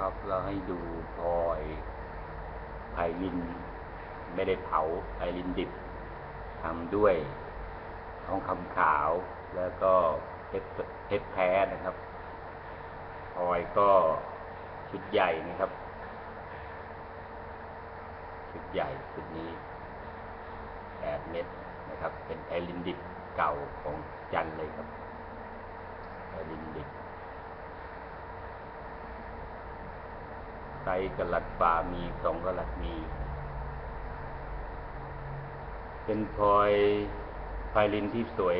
ครับเราให้ดูพลอยไพลิน ไม่ได้เผาไพลินดิบทำด้วยทองคำขาว แล้วก็เพชรเพชรแท้นะครับพลอยก็ชุดใหญ่นะครับ ชุดใหญ่ชุดนี้แปดเม็ดนะครับ เป็นไพลินดิบเก่าของจันเลยครับไพลินดิบ ไซส์กะลัดฝ่ามีสองกะลัดมี เป็นพลอยไพลินที่สวย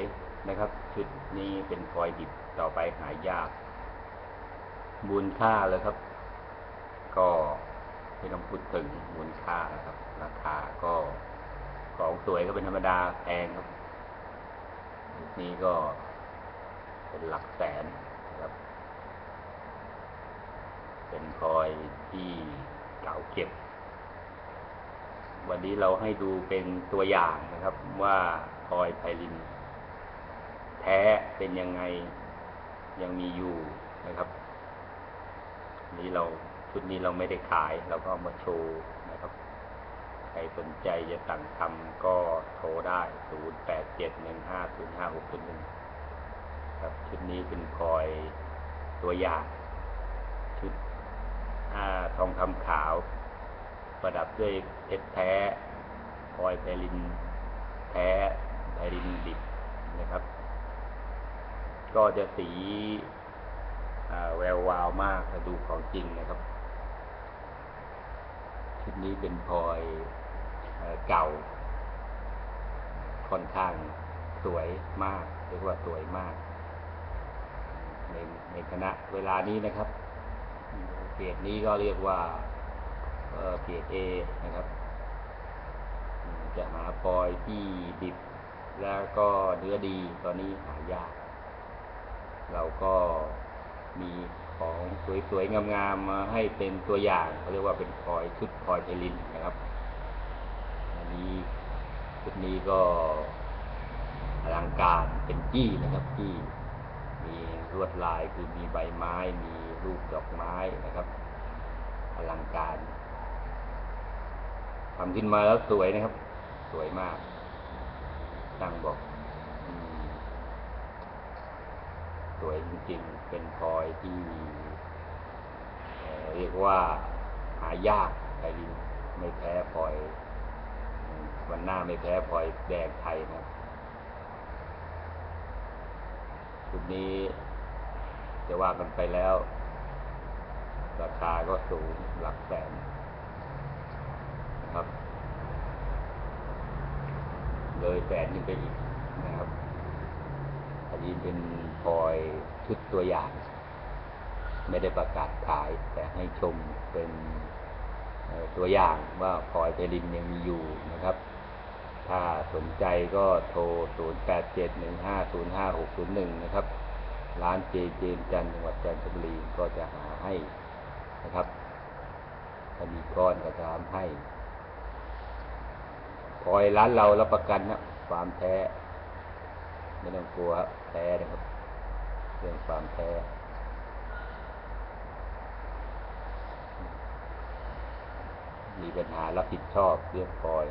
นะครับ ชุดนี้เป็นพลอยดิบต่อไปหายากมูลค่าเลยครับ ก็ไม่ต้องพูดถึงมูลค่านะครับ ราคาก็ของสวยก็เป็นธรรมดาแพงครับ นี้ก็เป็นหลักแสนพลอยที่เก่าเก็บ วันนี้เราให้ดูเป็นตัวอย่างนะครับว่าพลอยไพลิน แท้เป็นยังไงยังมีอยู่นะครับ นี้เราชุดนี้เราไม่ได้ขาย เราก็ามาโชว์นะครับใครสนใจจะสั่งทำก็โทรได้ 0 8 7 1 5 0 5 6 0 1ครับชุดนี้เป็นพลอยตัวอย่าง ชุดอาทองคำขาว ประดับด้วยเพชรแท้พลอยไพลิน แท้ไพลินดิบนะครับ ก็จะสีแวววาวมากถ้าดูของจริงนะครับชุดนี้เป็นพลอยเอเก่า ค่อนข้างสวยมากเรียกว่าสวยมาก ในในคณะเวลานี้นะครับเกรดนี้ก็เรียกว่า เอเกรดเอนะครับ จะหาพลอยที่ดิบแล้วก็เนื้อดีตอนนี้หายาก เราก็มีของสวยๆ งามๆ มาให้เป็นตัวอย่างเขาเรียกว่าเป็นพลอยชุดพลอยไพลินนะครับ อันนี้ชุดนี้ก็อลังการเป็นจี้นะครับจี้มีลวดลายคือมีใบไม้ มีรูปดอกไม้นะครับ อลังการ ทำขึ้นมาแล้วสวยนะครับ สวยมากช่างบอกอสวยจริงๆ เป็นพลอยที่เรียกว่าหายากไพลินไม่แพ้พลอยวันหน้าไม่แพ้พลอยแดงไทยนะชุดนี้จะว่ากันไปแล้ว ราคาก็สูงหลักแสน นะครับ เลยแสนขึ้นไปอีกนะครับ อันนี้เป็นพลอยชุดตัวอย่าง ไม่ได้ประกาศขาย แต่ให้ชมเป็นตัวอย่างว่าพลอยไพลินยังมีอยู่นะครับ ถ้าสนใจก็โทร 0 8 7 1 5 0 5 6 0 1 นะครับ ร้านเจเจนจันทร์จังหวัดจันทบุรีก็จะหาให้นะครับถ้ามีก้อนก็จะทำให้ พลอยร้านเรารับประกันนะความแท้ไม่ต้องกลัวครับแท้นะครับเรื่องความแท้มีปัญหารับผิดชอบเรื่องพลอย